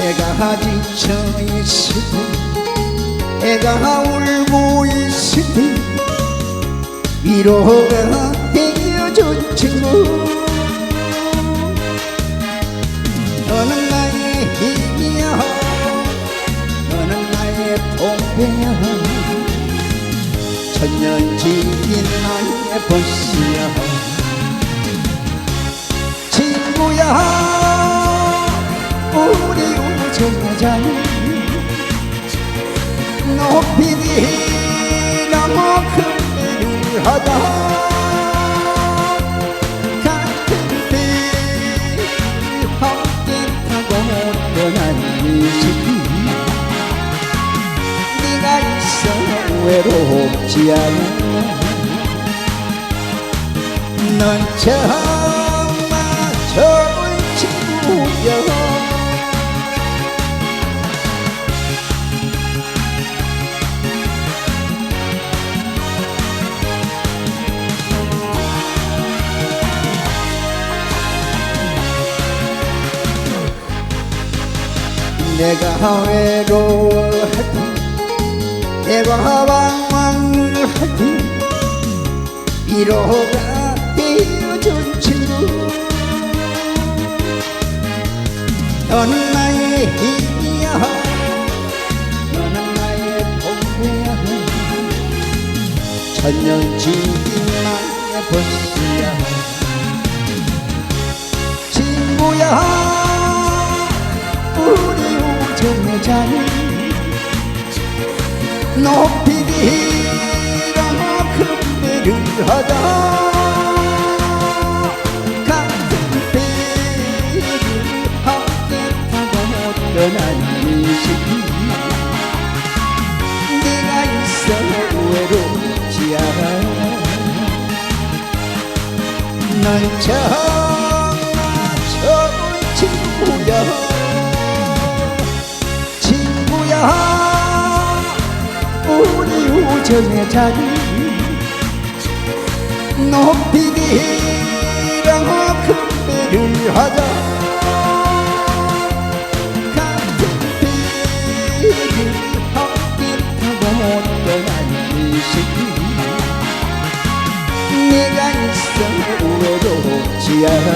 내가 지쳐 있을 때 애가 울고 있을 때 위로가 되어준 친구. 너는 나의 힘이야 너는 나의 동배야 천년지긴 나의 보스야 친구야 우정하자 높이 너무 큰 하다 같은 배 함께 타고 떠난 이 시기 네가 있어 외롭지 않아. 넌 정말 내가 외로워할 때 내가 방황을 할때 위로가 되어준 친구. 너는 나의 힘이야. 너는 나의 동무야. 천년지긴 나의 보스야. 친구야 우정의 자리 높이 들어 큰 배를 타고 떠난 이 시기 네가 있어 외롭지 않아 넌 정말 우정의 자리 높이 들어 큰 배를 하자 같은 배를 함께 타고 떠난 이 시기 네가 있어 외롭지 않아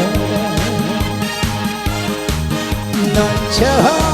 넌 저.